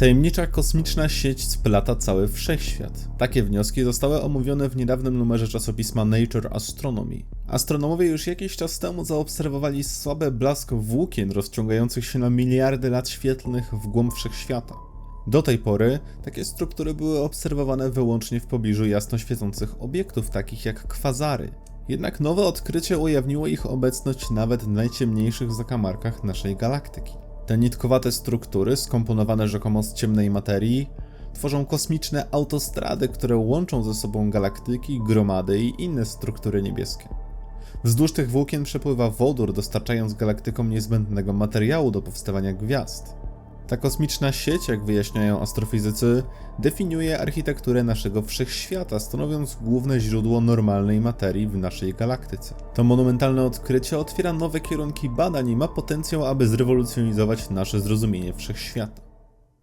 Tajemnicza kosmiczna sieć splata cały wszechświat. Takie wnioski zostały omówione w niedawnym numerze czasopisma Nature Astronomy. Astronomowie już jakiś czas temu zaobserwowali słaby blask włókien rozciągających się na miliardy lat świetlnych w głąb wszechświata. Do tej pory takie struktury były obserwowane wyłącznie w pobliżu jasno świecących obiektów, takich jak kwazary. Jednak nowe odkrycie ujawniło ich obecność nawet w najciemniejszych zakamarkach naszej galaktyki. Te nitkowate struktury, skomponowane rzekomo z ciemnej materii, tworzą kosmiczne autostrady, które łączą ze sobą galaktyki, gromady i inne struktury niebieskie. Wzdłuż tych włókien przepływa wodór, dostarczając galaktykom niezbędnego materiału do powstawania gwiazd. Ta kosmiczna sieć, jak wyjaśniają astrofizycy, definiuje architekturę naszego wszechświata, stanowiąc główne źródło normalnej materii w naszej galaktyce. To monumentalne odkrycie otwiera nowe kierunki badań i ma potencjał, aby zrewolucjonizować nasze zrozumienie wszechświata.